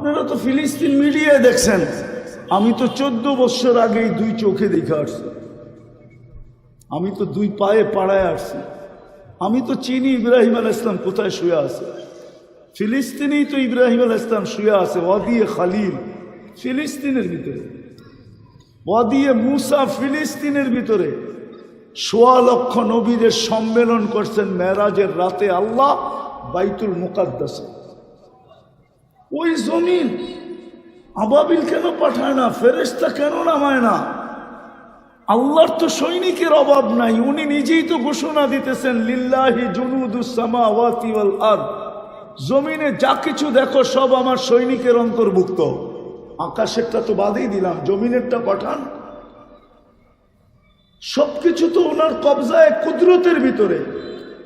আপনারা তো ফিলিস্তিন মিডিয়ায় দেখছেন। আমি তো চোদ্দ বছর আগেই দুই চোখে দেখে আসছি। আমি তো দুই পায়ে পাড়ায় আসছি। আমি তো চিনি ইব্রাহিম আল ইসলাম কোথায় শুয়ে আছে। ফিলিস্তিনেই তো ইব্রাহিম আল ইসলাম শুয়ে আছে ওয়াদিয়ে খালিল ফিলিস্তিনের ভিতরে। ওয়াদিয়ে মুসা ফিলিস্তিনের ভিতরে। সোয়া লক্ষ নবীদের সম্মেলন করছেন মেরাজের রাতে আল্লাহ বাইতুল মুকাদ্দাসে। ওই জমিন আবাবিল কেন পাঠায় না? ফেরেস্তা কেন নামায় না? আল্লাহর তো সৈনিকের অভাব নাই, উনি নিজেই তো ঘোষণা দিতেছেন, লিল্লাহি জুনুদুসামা ওয়াতি ওয়াল জমিনে যা কিছু দেখো, সব আমার সৈনিকের অন্তর্ভুক্ত। আকাশেরটা তো বাদেই দিলাম, জমিনেরটা পাঠান। সবকিছু তো ওনার কবজায় কুদরতের ভিতরে।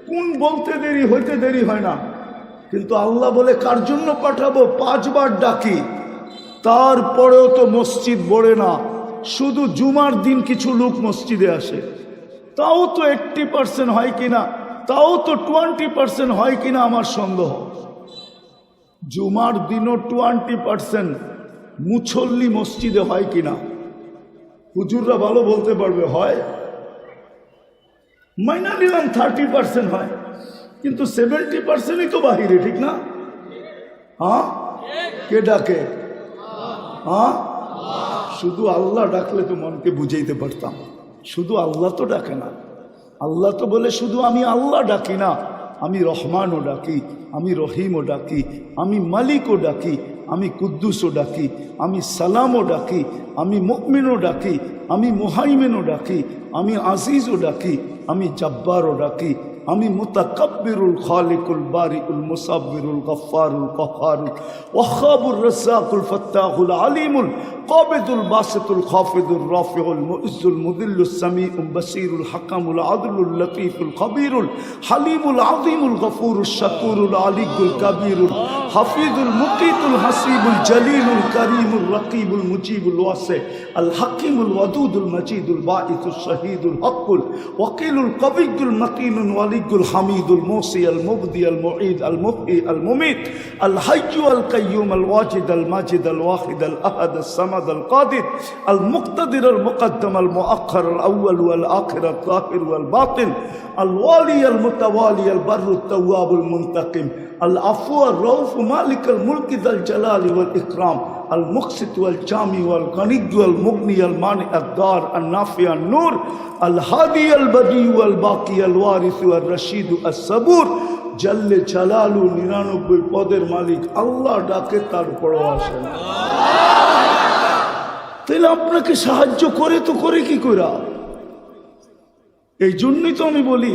কোন বলতে দেরি, হইতে দেরি হয় না। কিন্তু আল্লাহ বলে, কার জন্য পাঠাবো? পাঁচবার ডাকি। তারপরেও তো মসজিদ বড়ে না। শুধু জুমার দিন কিছু লোক মসজিদে আসে। তাও তো এইট্টি পার্সেন্ট হয় কিনা? তাও তো টোয়েন্টি পার্সেন্ট হয় কিনা আমার সন্দেহ। জুমার দিনও টোয়েন্টি পার্সেন্ট মুছল্লি মসজিদে হয় কিনা? হুজুররা ভালো বলতে পারবে, হয়। মাইনা নিলাম থার্টি পার্সেন্ট হয়। কিন্তু সেভেন্টি পার্সেন্টই তো বাহিরে, ঠিক না? হ্যাঁ? কে ডাকে? হ্যাঁ? শুধু আল্লাহ ডাকলে তো মনকে বুঝাইতে পারতাম। শুধু আল্লাহ তো ডাকে না। আল্লাহ তো বলে শুধু আমি আল্লাহ ডাকি না, আমি রহমানও ডাকি, আমি রহিমও ডাকি, আমি মালিকও ডাকি, আমি কুদ্দুসও ডাকি, আমি সালামও ডাকি, আমি মুকমিনও ডাকি, আমি মুহাইমেনও ডাকি, আমি আজিজও ডাকি, আমি জব্বারও ডাকি আমি মুতাকাব্বিরুল খালিকুল বারিকুল মুসাব্বিরুল গফফারুল কহারুল ওয়াহাবুর রাজ্জাকুল ফাত্তাহুল আলিমুল কাবিদুল বাসিতুল খাফিদুর রাফিউল মুইজুল মুদিল্লুস সামিউল বাসীরুল হাকামুল আদলুল লতীফুল খবীরুল হালিমুল আযীমুল গফুরুশ শাকুরুল আলিকুল কাবীরুল হাফিজুল মুকিতুল হাসিবুল জলিলুল করিমুল রকিবুল মুজিবুল ওয়াসে আল হাকিমুল ওয়াদুদুল মজিদুল বাঈদুল শহীদুল হকুল ওয়াকিলুল কবিগুল মকিমুল ওয়ালিগুল হামিদুল মোসি আল মুবদি আল মুঈদ আল মুফি আল মুমিত, আল হাইয়ু আল কাইয়ুম আল ওয়াজিদ আল মাজিদ আল ওয়াহিদ আল আহাদ আল সামাদ আল কাদির, আল মুক্তাদির আল মুকদ্দম আল মুআখর আল আউয়াল ওয়াল আখির আল তাহির ওয়াল বাতিন আল ওয়ালি আল মুতাওয়ালি আল বারু التواب المنتقم আল আফুয়া রৌফ মালিকাল মুলকিদাল জালাল ইউল ইকরাম আল মুকসিত ওয়াল জামি ওয়াল গনিদ ওয়াল মুগনি আল মানি আদার আল নাফি আল নূর আল হাদি আল বদি ওয়াল বাকি আল ওয়ারিস ওয়াল রশিদ আল সবুর জাল্লে জালালু নিরানব্বই পদের মালিক, আল্লাহ ডাকে তার উপরও আসে না তাহলে আপনাকে সাহায্য করে তো করে কি করা এই জন্যই তো আমি বলি,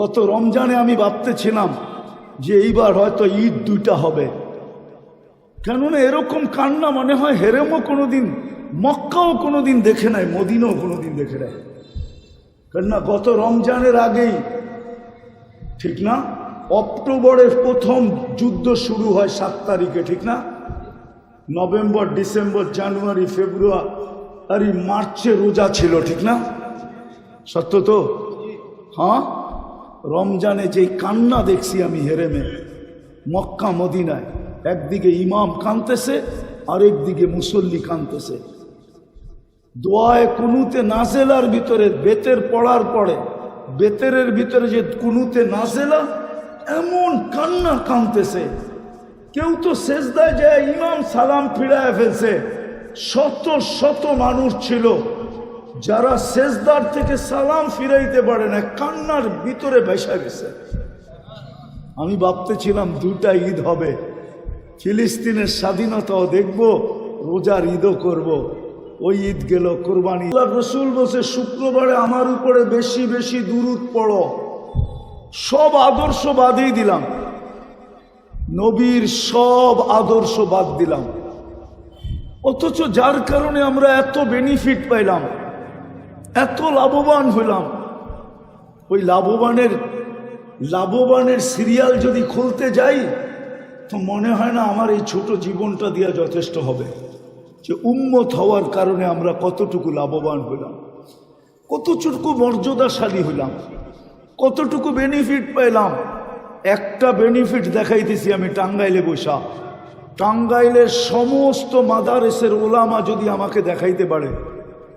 গত রমজানে আমি ভাবতেছিলাম যে এইবার হয়তো ঈদ দুইটা হবে। কেননা এরকম কান্না মনে হয় হেরেমও কোনোদিন, মক্কাও কোনোদিন দেখে নাই, মদিনাও কোনোদিন দেখে নেয় কেননা গত রমজানের আগেই, ঠিক না? অক্টোবরের প্রথম যুদ্ধ শুরু হয় সাত তারিখে, ঠিক না? নভেম্বর, ডিসেম্বর, জানুয়ারি, ফেব্রুয়ারি, মার্চে রোজা ছিল, ঠিক না? সত্য তো? হ্যাঁ? রমজানে যেই কান্না দেখছি আমি হেরেমে, মক্কা, মদিনায়, একদিকে ইমাম কানতেছে আরেকদিকে মুসল্লি কানতেছে দোয়ায় কুনুতে নাজেলার ভিতরে, বেতের পড়ার পরে, বেতেরের ভিতরে যে কুনুতে নাজেলা, এমন কান্না কানতেছে কেউ তো শেষদায় যায়, ইমাম সালাম ফিরায় ফেলছে। শত শত মানুষ ছিল। যারা শেষদার থেকে সালাম ফিরাইতে পারে না, কান্নার ভিতরে ভেসা গেছে। আমি ভাবতেছিলাম দুটা ঈদ হবে, ফিলিস্তিনের স্বাধীনতাও দেখব, রোজার ঈদও করব। ওই ঈদ গেল কোরবানি। রসুল বসে শুক্রবারে আমার উপরে বেশি বেশি দূরত পড়ো। সব আদর্শ বাদই দিলাম। নবীর সব আদর্শ বাদ দিলাম। অথচ যার কারণে আমরা এত বেনিফিট পাইলাম। এত লাভবান হইলাম। ওই লাভবানের লাভবানের সিরিয়াল যদি খুলতে যাই, তো মনে হয় না আমার এই ছোট জীবনটা দিয়া যথেষ্ট হবে। যে উন্মত হওয়ার কারণে আমরা কতটুকু লাভবান হইলাম, কতটুকু মর্যাদাশালী হইলাম, কতটুকু বেনিফিট পাইলাম। একটা বেনিফিট দেখাইতেছি আমি টাঙ্গাইলে বসা টাঙ্গাইলের সমস্ত মাদারেসের ওলামা যদি আমাকে দেখাইতে পারে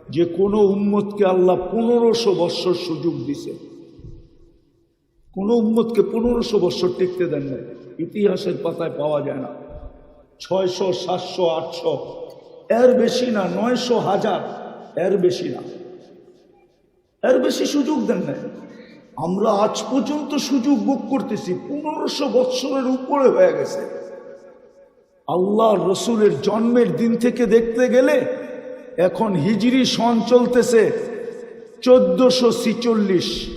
যে কোনো উম্মতকে আল্লাহ পনেরোশো বৎসর সুযোগ দিছে। কোনো উম্মতকে পনেরোশো বৎসর টিকতে দেন না ইতিহাসের পাতায় পাওয়া যায় না। ছয়শো, সাতশো, আটশো, এর বেশি না, নয়শো হাজার, এর বেশি না। এর বেশি সুযোগ দেন না আমরা আজ পর্যন্ত সুযোগ বুক করতেছি, পনেরোশো বৎসরের উপরে হয়ে গেছে। আল্লাহ রসুলের জন্মের দিন থেকে দেখতে গেলে এখন হিজরি সন চলতেছে চোদ্দশো ছিচল্লিশ।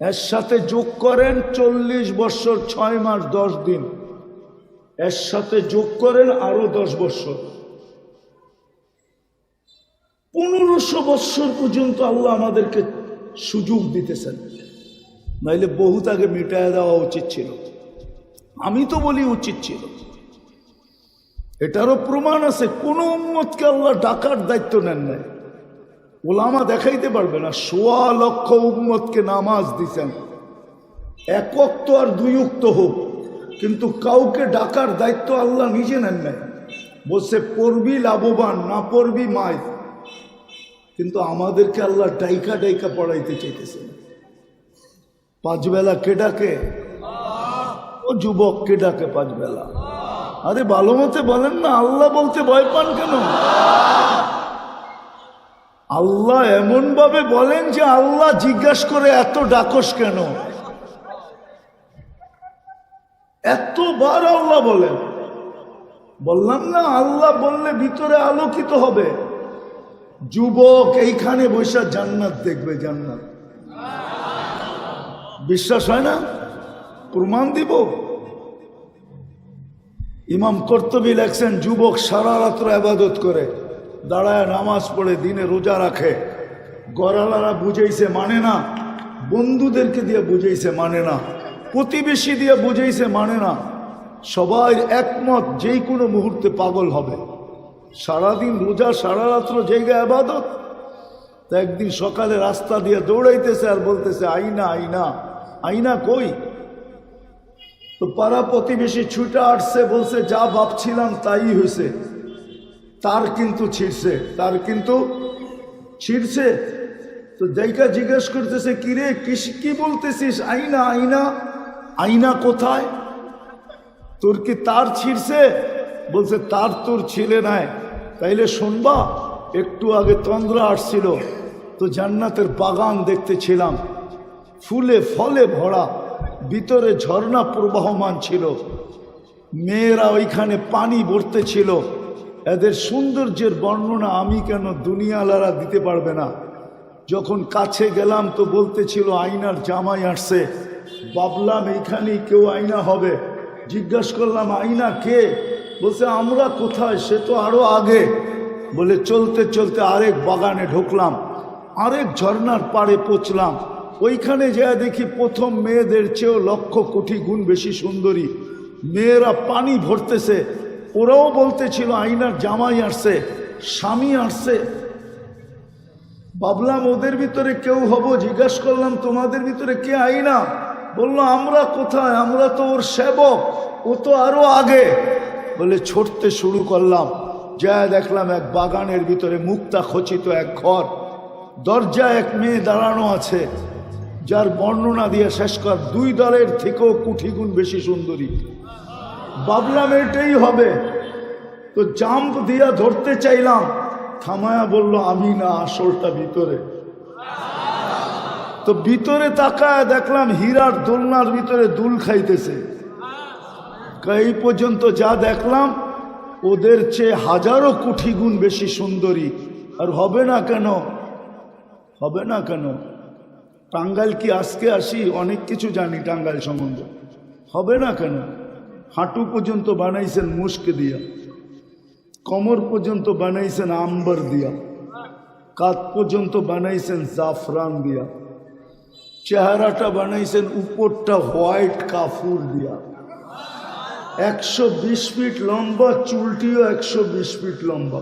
এর সাথে যোগ করেন চল্লিশ বৎসর ছয় মাস, দশ দিন। এর সাথে যোগ করেন আরও দশ বৎসর পনেরোশো বৎসর পর্যন্ত আল্লাহ আমাদেরকে সুযোগ দিতেছেন। নাইলে বহুত আগে মিটায় দেওয়া উচিত ছিল। আমি তো বলি উচিত ছিল। এটারও প্রমাণ আছে, কোন উম্মতকে আল্লাহ ডাকার দায়িত্ব নেন নাই। ওলামা দেখাইতে পারবে না, সোয়া লক্ষ উম্মতকে নামাজ দিছেন। তো আর দুই উক্ত হোক, কিন্তু কাউকে ডাকার দায়িত্ব আল্লাহ নিজে নেন নাই। বলছে, পড়বি লাভবান, না পড়বি মায়। কিন্তু আমাদেরকে আল্লাহ ডাইকা ডাইকা পড়াইতে চাইতেছেন পাঁচবেলা কে ডাকে? ও যুবক কে ডাকে পাঁচ বেলা আরে ভালো মতে বলেন না, আল্লাহ বলতে ভয় পান কেন? আল্লাহ এমন ভাবে বলেন যে আল্লাহ জিজ্ঞাসা করে এত ডাকস কেন? এতবার আল্লাহ বলেন। বললাম না, আল্লাহ বললে ভিতরে আলোকিত হবে। যুবক এইখানে বৈশা জান্নাত দেখবে, জান্নাত। বিশ্বাস হয় না? প্রমাণ দিব? ইমাম কর্তবী লেখছেন, যুবক সারা রাত্র আবাদত করে, দাঁড়ায় নামাজ পড়ে, দিনে রোজা রাখে। গড়ালারা বুঝাইছে মানে না, বন্ধুদেরকে দিয়ে বুঝাইছে মানে না, প্রতিবেশী দিয়ে বুঝেইছে মানে না। সবাই একমত, যেই কোনো মুহূর্তে পাগল হবে। সারাদিন রোজা, সারা রাত্র জায়গায় আবাদত? তা একদিন সকালে রাস্তা দিয়ে দৌড়াইতেছে আর বলতেছে, আইনা আইনা। আইনা কই? তো পাড়া প্রতিবেশী ছুটে আসছে, বলছে, যা ভাবছিলাম তাই হয়েছে। তার কিন্তু ছিঁড়ছে, তার কিন্তু ছিঁড়ছে। তো জায়গা জিজ্ঞেস করতেছে কিরে কিস, কি বলতেছিস? আইনা আইনা আইনা কোথায়? তোর কি তার ছিঁড়ছে? বলছে, তার তোর ছিলে নাই। তাইলে শুনবা, একটু আগে তন্দ্রা আসছিল। তো জান্নাতের বাগান দেখতেছিলাম ফুলে, ফলে ভরা। ভিতরে ঝর্ণা প্রবাহমান ছিল। মেয়েরা ওইখানে পানি ভরতে ছিল। এদের সৌন্দর্যের বর্ণনা আমি কেন দুনিয়ালারা দিতে পারবে না? যখন কাছে গেলাম তো বলতেছিল আইনার জামাই আসছে। ভাবলাম, এইখানেই কেউ আইনা হবে? জিজ্ঞাসা করলাম আইনা কে? বলছে, আমরা কোথায়? সে তো আরও আগে। বলে, চলতে চলতে আরেক বাগানে ঢুকলাম। আরেক ঝর্ণার পাড়ে পৌঁছলাম। ওইখানে যা দেখি প্রথম মেয়েদের চেয়েও লক্ষ কোটি গুণ বেশি সুন্দরী। মেয়েরা পানি ভরতেছে। ওরাও বলতেছিল আইনার জামাই আসছে, স্বামী আসছে। ভাবলাম, ওদের ভিতরে কেউ হব? জিজ্ঞাসা করলাম, তোমাদের ভিতরে কে আইনা বলল, আমরা কোথায়? আমরা তো ওর সেবক, ও তো আরও আগে। বলে ছড়তে শুরু করলাম। যা দেখলাম, এক বাগানের ভিতরে মুক্তা খচিত এক ঘর। দরজা এক মেয়ে দাঁড়ানো আছে। যার বর্ণনা দিয়ে শেষ কর, দুই দলের থেকেও কুঠি গুণ বেশি সুন্দরী। ভাবলাম এটাই হবে। তো জাম্প দিয়া ধরতে চাইলাম। থামায়া বলল, আমি না, আসলটা ভিতরে। তো ভিতরে তাকায় দেখলাম, হীরার দোলনার ভিতরে দুল খাইতেছে। এই পর্যন্ত যা দেখলাম, ওদের চেয়ে হাজারো কোটি গুণ বেশি সুন্দরী। আর হবে না কেন? হবে না কেন? টাঙ্গাইল কি আজকে আসি? অনেক কিছু জানি টাঙ্গাইল সম্বন্ধে। হবে না কেন? হাঁটু পর্যন্ত বানাইছেন মুস্ক দিয়া। কমর পর্যন্ত বানাইছেন আম্বার দিয়া। কাত পর্যন্ত বানাইছেন জাফরান দিয়া। চেহারাটা বানাইছেন উপরটা হোয়াইট কাফুর দিয়া। একশো বিশ ফিট লম্বা, চুলটিও একশো বিশ ফিট লম্বা।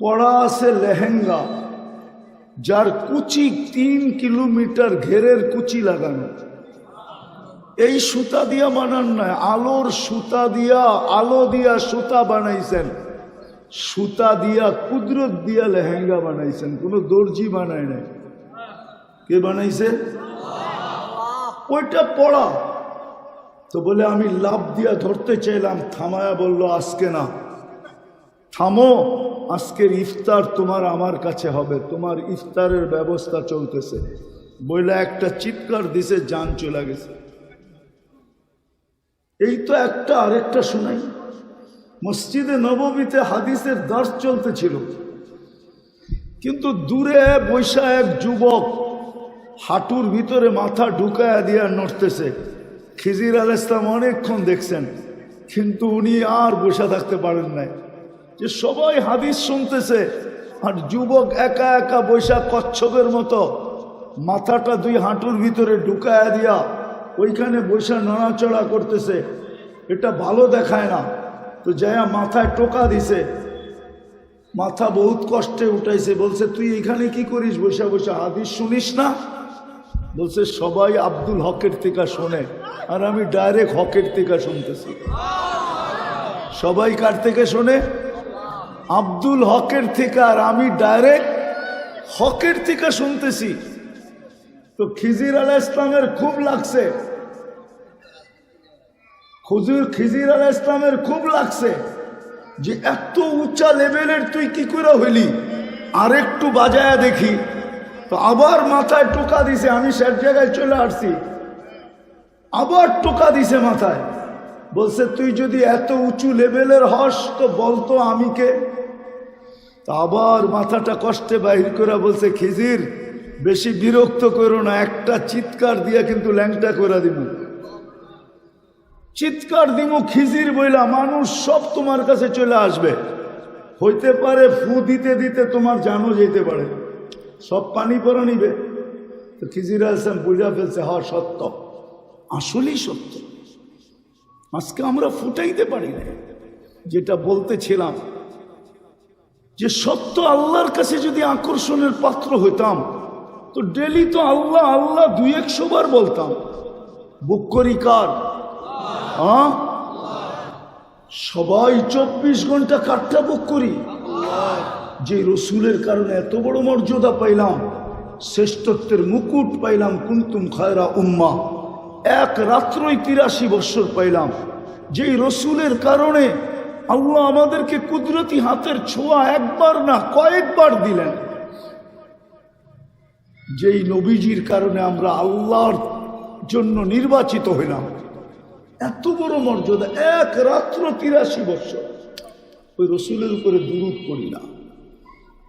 পড়া আছে লেহেঙ্গা। যার কুচি তিন কিলোমিটার ঘেরের কুচি লাগানো। এই সুতা দিয়া বানান না আলোর সুতা দিয়া, আলো দিয়া সুতা বানাইছেন। সুতা দিয়া কুদরত দিয়া লেহেঙ্গা বানাইছেন, কোনো দর্জি বানায় নাই। কে বানাইছে? ওইটা পড়া। তো বলে, আমি লাভ দিয়া ধরতে চাইলাম। থামায়া বলল, আজকে না। থামো। আজকের ইফতার তোমার আমার কাছে হবে, তোমার ইফতারের ব্যবস্থা চলতেছে। বইলে একটা চিৎকার দিছে, যান চলে গেছে। এই তো একটা আরেকটা শোনাই। মসজিদে নবমীতে হাদিসের দাস চলতেছিল। কিন্তু দূরে বৈশা এক যুবক হাঁটুর ভিতরে মাথা ঢুকায়া দিয়া নড়তেছে। খিজির আল ইসলাম অনেকক্ষণ দেখছেন, কিন্তু উনি আর বসে থাকতে পারেন নাই। যে সবাই হাদিস শুনতেছে, আর যুবক একা একা বৈশা কচ্ছপের মতো মাথাটা দুই হাঁটুর ভিতরে ঢুকায়া দিয়া ওইখানে বৈশা নড়াচড়া করতেছে, এটা ভালো দেখায় না। তো যায়া মাথায় টোকা দিছে, মাথা বহুত কষ্টে উঠাইছে, বলছে, তুই এখানে কি করিস বসে বসে হাদিস শুনিস না? বলছে, সবাই আব্দুল হকের থেকে শোনে, আর আমি ডাইরেক্ট হকের থেকে শুনতেছি। সবাই কার থেকে শোনে? আব্দুল হকের থেকে আর আমি ডাইরেক্ট হকের থেকে শুনতেছি। তো খিজির আল ইসলামের খুব লাগছে। খুজুর খিজির আল ইসলামের খুব লাগছে যে এত উঁচা লেভেলের তুই কি করে হইলি? আর একটু বাজায়া দেখি। তো আবার মাথায় টোকা দিছে, আমি সব জায়গায় চলে আসছি। আবার টোকা দিছে মাথায়। বলছে, তুই যদি এত উঁচু লেভেলের হস, তো বলতো আমি কে? তা আবার মাথাটা কষ্টে বাহির করে বলছে, খিজির, বেশি বিরক্ত করো না, একটা চিৎকার দিয়া কিন্তু ল্যাংটা করে দিব চিৎকার দিব খিজির বইলা, মানুষ সব তোমার কাছে চলে আসবে। হইতে পারে ফু দিতে দিতে তোমার জানো যেতে পারে। সব পানি পরা নিবে। তো খিজির আসলাম বুঝা ফেলছে হ সত্য। আসলেই সত্য। আজকে আমরা ফুটাইতে পারি না যেটা বলতেছিলাম যে সত্য আল্লাহর কাছে যদি আকর্ষণের পাত্র হইতাম, তো ডেলি তো আল্লাহ আল্লাহ দুই একশো বার বলতাম, বুক করি কার? সবাই চব্বিশ ঘণ্টা কাঠটা বুক করি। যে রসুলের কারণে এত বড় মর্যাদা পাইলাম, শ্রেষ্ঠত্বের মুকুট পাইলাম, কুন্তুম খায়রা উম্মা। এক রাত্রই তিরাশি বৎসর পাইলাম। যেই রসুলের কারণে আল্লাহ আমাদেরকে কুদরতি হাতের ছোঁয়া একবার না কয়েকবার দিলেন। যেই নবীজির কারণে আমরা আল্লাহর জন্য নির্বাচিত হইলাম। এত বড় মর্যাদা, এক রাত্র তিরাশি বছর। ওই রসুলের উপরে দুরুদ করি না।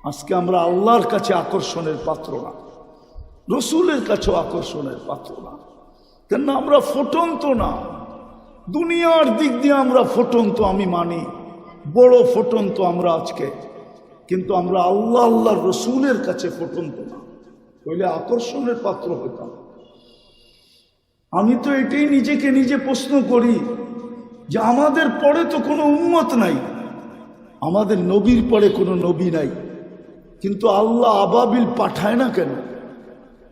আজকে আমরা আল্লাহর কাছে আকর্ষণের পাত্র না। রসুলের কাছেও আকর্ষণের পাত্র না। কেন আমরা ফোটন্ত না। দুনিয়ার দিক দিয়ে আমরা ফোটন্ত, আমি মানি। বড় ফোটন্ত আমরা আজকে। কিন্তু আমরা আল্লাহ আল্লাহ রসুলের কাছে ফোটন্ত না। হইলে আকর্ষণের পাত্র হইতাম। আমি তো এটাই নিজেকে নিজে প্রশ্ন করি যে আমাদের পরে তো কোনো উন্মত নাই। আমাদের নবীর পরে কোনো নবী নাই। কিন্তু আল্লাহ আবাবিল পাঠায় না কেন?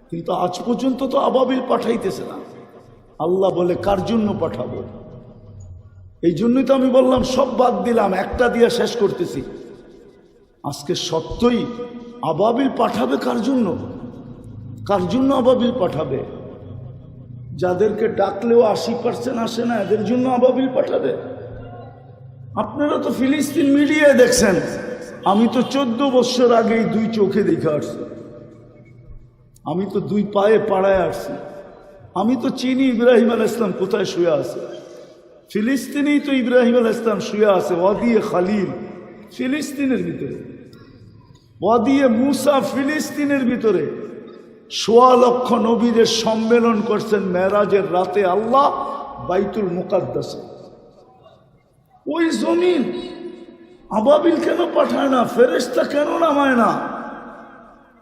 কিন্তু আজ পর্যন্ত তো আবাবিল পাঠাইতেছে না। আল্লাহ বলে, কার জন্য পাঠাবো? এই জন্যই তো আমি বললাম, সব বাদ দিলাম, একটা দিয়ে শেষ করতেছি। আজকে সত্যই আবাবিল পাঠাবে কার জন্য? কার জন্য আবাবিল পাঠাবে? যাদেরকে ডাকলেও আশি পার্সেন্ট আসে না, এদের জন্য আবাবিল পাঠাবে? আপনারা তো ফিলিস্তিন মিডিয়ায় দেখছেন, আমি তো চোদ্দ বছর আগেই দুই চোখে দেখে আসছি। আমি তো দুই পায়ে পাড়ায় আসছি। আমি তো চিনি ইব্রাহিম আল ইসলাম কোথায় শুয়ে আছে? ফিলিস্তিনেই তো ইব্রাহিম আল ইসলাম শুয়ে আছে, ওয়াদিয়ে খালিল, ফিলিস্তিনের ভিতরে। ওয়াদিয়ে মুসা ফিলিস্তিনের ভিতরে। সোয়া লক্ষ নবীদের সম্মেলন করছেন মেরাজের রাতে আল্লাহ বাইতুল মুকাদ্দাসে। ওই জমিন আবাবিল কেন পাঠায় না ফেরেস্তা কেন নামায় না?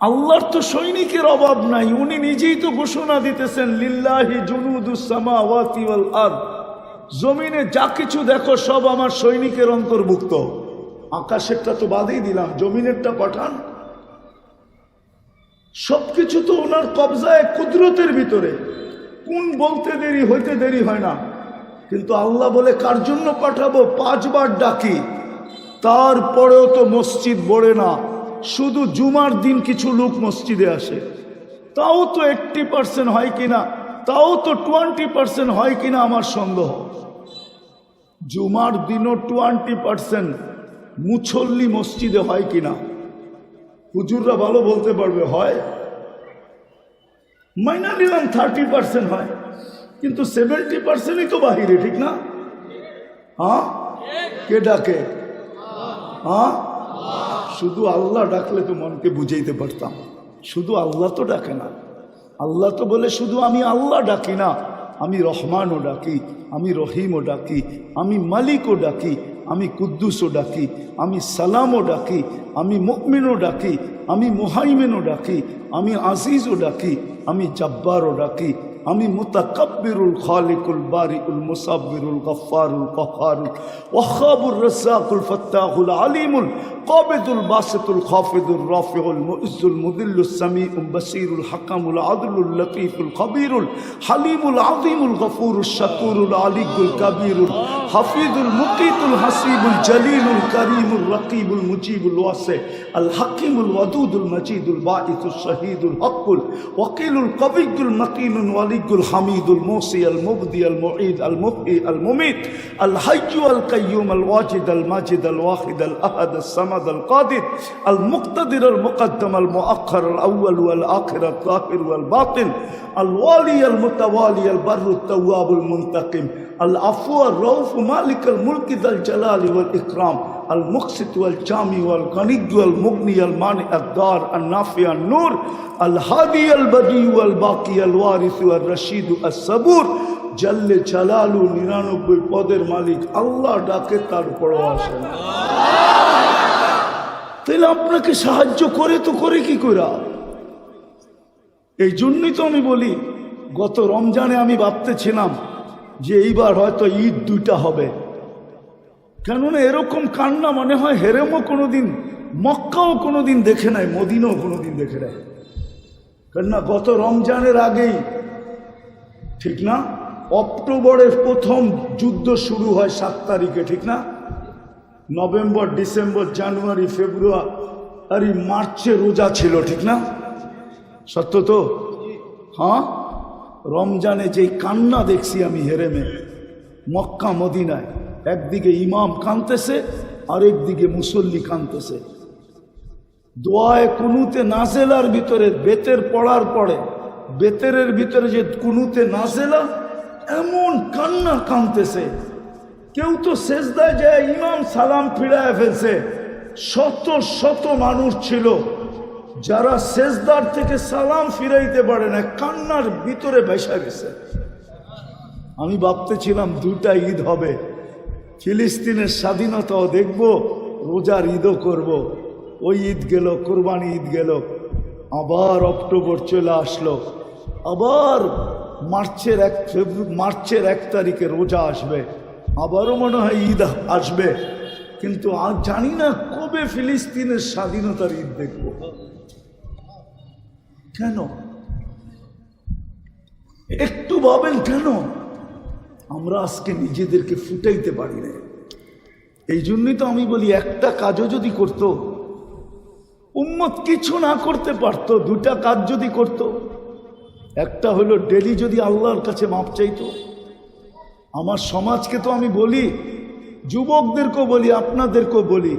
আল্লাহর তো সৈনিকের অভাব নাই, উনি নিজেই তো ঘোষণা দিতেছেন, লিল্লাহি জুনুদুসামা ওয়াতিওয়াল আদ জমিনে যা কিছু দেখো, সব আমার সৈনিকের অন্তর্ভুক্ত। আকাশেরটা তো বাদেই দিলাম, জমিনেরটা পাঠান। সবকিছু তো ওনার কবজায়, কুদরতের ভিতরে। কোন বলতে দেরি, হইতে দেরি হয় না। কিন্তু আল্লাহ বলে, কার জন্য পাঠাবো? পাঁচবার ডাকি। তারপরেও তো মসজিদ বড়ে না। শুধু জুমার দিন কিছু লোক মসজিদে আসে। তাও তো এইট্টি পার্সেন্ট হয় কিনা? তাও তো টোয়েন্টি পার্সেন্ট হয় কিনা আমার সন্দেহ। জুমার দিনও টোয়েন্টি পার্সেন্ট মুছল্লি মসজিদে হয় কিনা? হুজুররা ভালো বলতে পারবে, হয়। মাইনা নিলাম থার্টি পার্সেন্ট হয়। কিন্তু সেভেন্টি পার্সেন্টই তো বাহিরে, ঠিক না? হ্যাঁ? কে ডাকে? হ্যাঁ? শুধু আল্লাহ ডাকলে তো মনকে বুঝাইতে পারতাম। শুধু আল্লাহ তো ডাকে না। আল্লাহ তো বলে শুধু আমি আল্লাহ ডাকি না। আমি রহমানও ডাকি, আমি রহিমও ডাকি, আমি মালিকও ডাকি, আমি কুদ্দুসও ডাকি, আমি সালামও ডাকি, আমি মুকমিনও ডাকি, আমি মোহাইমেনও ডাকি, আমি আজিজও ডাকি, আমি জব্বারও ডাকি আমি মুতাকাব্বিরুল খালিকুল বারিকুল মুসাব্বিরুল গফফারুল কহারুল ওয়াহাবুর রাজ্জাকুল ফাত্তাহুল আলিমুল কাবিদুল বাসিতুল খাফিদুর রাফিউল মুইজ্জুল মুদিল্লুস সামিউল বাসীরুল হাকামুল আদলুল লতীফুল খবীরুল হালিমুল আযীমুল গফুরুশ শাকুরুল আলিকুল কাবীরুল হাফিজুল মুকিতুল হাসিবুল জলিলুল করিমুল রকিবুল মুজিবুল ওয়াসি আল হাকিমুল ওয়াদুদুল মজিদুল বাঈসুল শহীদুল হকুল ওয়াকিলুল কবিয়ুল মকিনুল الملك الحميد الموصي المبدي المعيد المبقي المميت الحي القيوم الواجد الماجد الواحد الأحد الصمد القادر المقتدر المقدم المؤخر الأول والآخر الظاهر والباطن الوالي المتوالي البر التواب المنتقم العفو الروف مالك الملك ذا الجلال والإكرام المقسط والجامع والغني والمغني المانع الدار النافع النور الهادي البديع والباقي الوارث والرشيد الصبور জল্লে জালালু নিরানব্বই পদের মালিক আল্লাহ ডাকে তারপরও আসে না তাহলে আপনাকে সাহায্য করে তো করে কি করা এই জন্যই তো আমি বলি গত রমজানে আমি ভাবতেছিলাম যে এইবার হয়তো ঈদ দুইটা হবে কেননা এরকম কান্না মনে হয় হেরেমও কোনোদিন, মক্কাও কোনোদিন দেখে নাই, মদিনাও কোনোদিন দেখে নাই। কেননা গত রমজানের আগেই, ঠিক না? অক্টোবরের প্রথম যুদ্ধ শুরু হয় সাত তারিখে, ঠিক না? নভেম্বর, ডিসেম্বর, জানুয়ারি, ফেব্রুয়ারি মার্চে রোজা ছিল, ঠিক না? সত্য তো? হ্যাঁ? রমজানে যেই কান্না দেখছি আমি হেরেমে, মক্কা, মদিনায় একদিকে ইমাম কানতেছে, আরেকদিকে মুসল্লি কানতেছে। দোয়ায় কুনুতে নাজেলার ভিতরে, বেতের পড়ার পরে, বেতেরের ভিতরে যে কুনুতে নাজেলা, এমন কান্না কানতেছে। কেউ তো শেষদায় যায়, ইমাম সালাম ফিরায় ফেলছে। শত শত মানুষ ছিল, যারা শেষদার থেকে সালাম ফিরাইতে পারে না, কান্নার ভিতরে বেসা গেছে। আমি ভাবতেছিলাম দুটা ঈদ হবে। ফিলিস্তিনের স্বাধীনতাও দেখব, রোজার ঈদও করব। ওই ঈদ গেল, কোরবানি ঈদ গেল। আবার অক্টোবর চলে আসলো। আবার মার্চের এক মার্চের এক তারিখে রোজা আসবে। আবারও মনে হয় ঈদ আসবে। কিন্তু আর জানি না কবে ফিলিস্তিনের স্বাধীনতার ঈদ দেখব। কেন? একটু ভাবেন কেন? আমরা আজকে নিজেদেরকে ফুটাইতে পারি না এই জন্যই তো আমি বলি, একটা কাজও যদি করত, উম্মত কিছু না করতে পারত দুটা কাজ যদি করত, একটা হলো ডেলি যদি আল্লাহর কাছে মাপ চাইতো। আমার সমাজকে তো আমি বলি, যুবকদেরকেও বলি, আপনাদেরকেও বলি,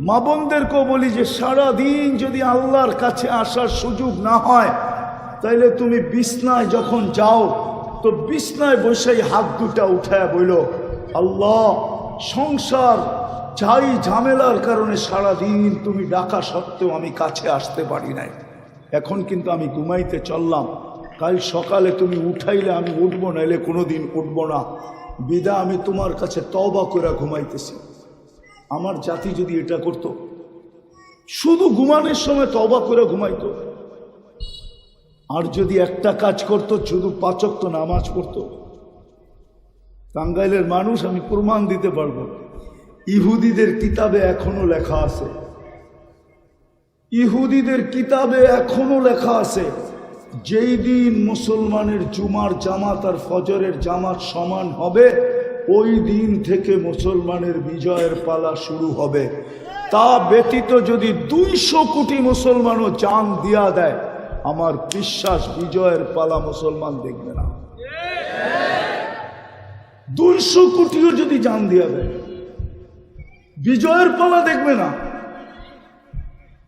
মা বোনদেরকেও বলি যে সারা দিন যদি আল্লাহর কাছে আসার সুযোগ না হয়, তাইলে তুমি বিছনায় যখন যাও তো বিছনায় বসেই হাত দুটা উঠায় বইল আল্লাহ, সংসার যাই ঝামেলার কারণে সারা দিন তুমি ডাকা সত্ত্বেও আমি কাছে আসতে পারি নাই। এখন কিন্তু আমি ঘুমাইতে চললাম। কাল সকালে তুমি উঠাইলে আমি উঠবো, নাইলে কোনো দিন উঠবো না। বিদা, আমি তোমার কাছে তবা করে ঘুমাইতেছি। আমার জাতি যদি এটা করত, শুধু ঘুমানোর সময় তবা করে ঘুমাইতো। আর যদি একটা কাজ করত শুধু পাচক তো নামাজ পড়তো। টাঙ্গাইলের মানুষ, আমি প্রমাণ দিতে পারব। ইহুদিদের কিতাবে এখনও লেখা আছে। ইহুদিদের কিতাবে এখনও লেখা আছে, যেই দিন মুসলমানের জুমার জামাত আর ফজরের জামাত সমান হবে, ওই দিন থেকে মুসলমানের বিজয়ের পালা শুরু হবে। তা ব্যতীত যদি দুইশো কোটি মুসলমানও জান দিয়া দেয় আমার বিশ্বাস বিজয়ের পালা মুসলমান দেখবে না। দুইশো কোটিও যদি জান দিয়া দেয়, বিজয়ের পালা দেখবে না।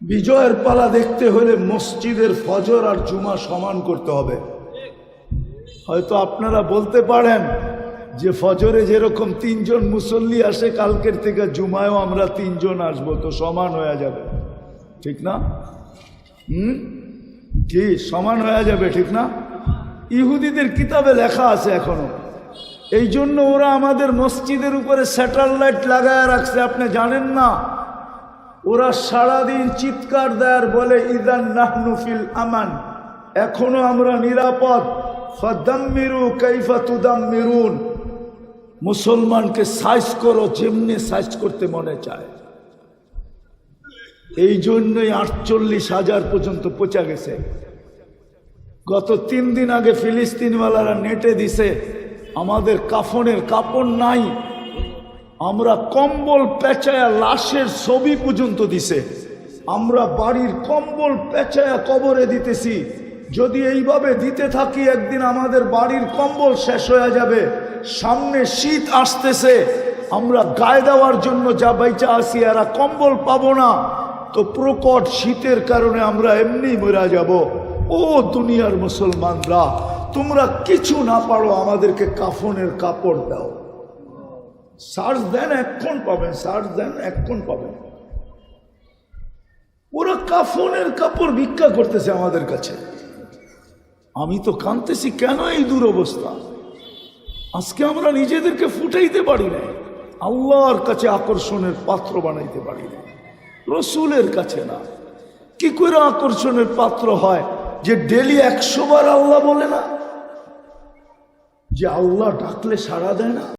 বিজয়ের পালা দেখতে হলে মসজিদের ফজর আর জুমা সমান করতে হবে। হয়তো আপনারা বলতে পারেন যে ফজরে যেরকম তিনজন মুসল্লি আসে, কালকের থেকে জুমায়ও আমরা তিনজন আসব, তো সমান হয়ে যাবে। ঠিক না? হুম? কি সমান হয়ে যাবে, ঠিক না? ইহুদিদের কিতাবে লেখা আছে এখনও। এই জন্য ওরা আমাদের মসজিদের উপরে স্যাটেলাইট লাগায় রাখছে, আপনি জানেন না? ওরা সারাদিন চিৎকার দেয়ার বলে, ইদান নাহনুফিল আমান। এখনও আমরা নিরাপদ। ফাদাম্মিরু কাইফা তুদাম্মিরুন। মুসলমানকে সাইজ করো, যেমনি সাইজ করতে মনে চায়। এই জন্যই আটচল্লিশ হাজার পর্যন্ত পচা গেছে। গত তিন দিন আগে ফিলিস্তিনওয়ালারা নেটে দিছে, আমাদের কাফনের কাপড় নাই, আমরা কম্বল পেঁচায়া লাশের ছবি পর্যন্ত দিছে। আমরা বাড়ির কম্বল পেঁচায়া কবরে দিতেছি। যদি এইভাবে দিতে থাকি, একদিন আমাদের বাড়ির কম্বল শেষ হয়ে যাবে। সামনে শীত আসতেছে, আমরা গায়ে দেওয়ার জন্য যা বাইচা আসি এরা কম্বল পাবো না। তো প্রকট শীতের কারণে আমরা এমনি মরা যাব। ও দুনিয়ার মুসলমানরা, তোমরা কিছু না পারো আমাদেরকে কাফনের কাপড় দাও। সার্চ দেন এক্ষণ পাবেন সার্চ দেন এক্ষণ পাবেন। ওরা কাফনের কাপড় ভিক্ষা করতেছে আমাদের কাছে। আমি তো কাঁদতেছি, কেন এই দুরবস্থা? আজকে আমরা নিজেদেরকে ফুটাইতে পারি না আল্লাহর কাছে আকর্ষণের পাত্র বানাইতে পারি না রসুলের কাছে না। কি করে আকর্ষণের পাত্র হয় যে ডেলি একশো বার আল্লাহ বলে না? যে আল্লাহ ডাকলে সাড়া দেয় না?